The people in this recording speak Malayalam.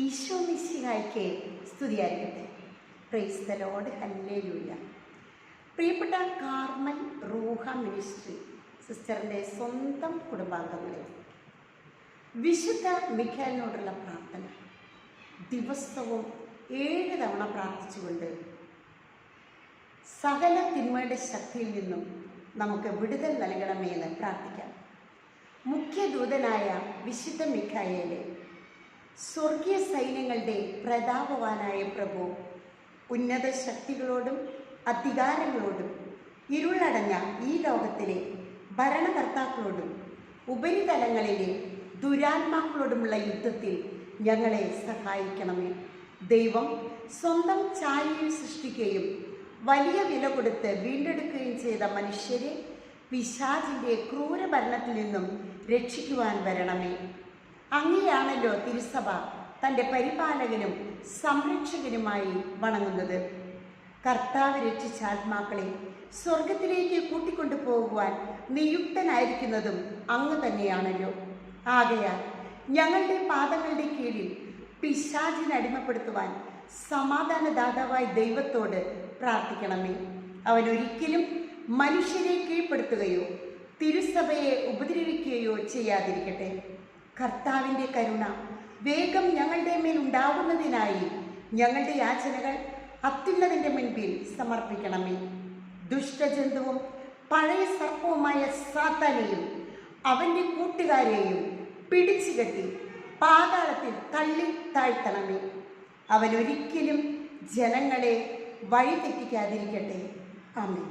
ഈശോ മിശിഹായ്ക്ക് സ്തുതിയായിരിക്കട്ടെ. പ്രൈസ് ദ ലോഡ് ഹല്ലേലൂയ പ്രിയപ്പെട്ട കാർമൽ റൂഹ മിനിസ്ട്രി സിസ്റ്ററിന്റെ സ്വന്തം കുടുംബാംഗങ്ങളെ വിശുദ്ധ മിഖേലിനോടുള്ള പ്രാർത്ഥന ദിവസവും ഏഴ് തവണ പ്രാർത്ഥിച്ചുകൊണ്ട് സകല തിന്മയുടെ ശക്തിയിൽ നിന്നും നമുക്ക് വിടുതൽ നൽകണമേ എന്ന് പ്രാർത്ഥിക്കാം. മുഖ്യദൂതനായ വിശുദ്ധ മിഖായേലെ സ്വർഗീയ സൈന്യങ്ങളുടെ പ്രതാപവാനായ പ്രഭു ഉന്നത ശക്തികളോടും അധികാരങ്ങളോടും ഇരുളടഞ്ഞ ഈ ലോകത്തിലെ ഭരണകർത്താക്കളോടും ഉപരിതലങ്ങളിലെ ദുരാത്മാക്കളോടുമുള്ള യുദ്ധത്തിൽ ഞങ്ങളെ സഹായിക്കണമേ. ദൈവം സ്വന്തം ഛായയിൽ സൃഷ്ടിക്കുകയും വലിയ വില കൊടുത്ത് വീണ്ടെടുക്കുകയും ചെയ്ത മനുഷ്യരെ പിശാചിന്റെ ക്രൂരഭരണത്തിൽ നിന്നും രക്ഷിക്കുവാൻ വരണമേ. അങ്ങനെയാണല്ലോ തിരുസഭ തന്റെ പരിപാലകനും സംരക്ഷകനുമായി വണങ്ങുന്നത്. കർത്താവ് രക്ഷിച്ച ആത്മാക്കളെ സ്വർഗത്തിലേക്ക് കൂട്ടിക്കൊണ്ടു പോകുവാൻ നിയുക്തനായിരിക്കുന്നതും അങ്ങ് തന്നെയാണല്ലോ. ആകയാൽ ഞങ്ങളുടെ പാദങ്ങളുടെ കീഴിൽ പിശാചിനെ അടിമപ്പെടുത്തുവാൻ സമാധാനദാതാവായ ദൈവത്തോട് പ്രാർത്ഥിക്കണമേ. അവൻ ഒരിക്കലും മനുഷ്യരെ കീഴ്പ്പെടുത്തുകയോ തിരുസഭയെ ഉപദ്രവിക്കുകയോ ചെയ്യാതിരിക്കട്ടെ. കർത്താവിന്റെ കരുണ വേഗം ഞങ്ങളുടെ മേൽ ഉണ്ടാകുന്നതിനായി ഞങ്ങളുടെ യാചനകൾ അത്യുന്നതിന്റെ മുൻപിൽ സമർപ്പിക്കണമേ. ദുഷ്ടജന്തുവും പഴയ സർപ്പവുമായ സാത്താനെയും അവന്റെ കൂട്ടുകാരെയും പിടിച്ചുകെട്ടി പാതാളത്തിൽ തള്ളി താഴ്ത്തണമേ. അവനൊരിക്കലും വഴി തെറ്റിക്കാതിരിക്കട്ടെ ആമേൻ.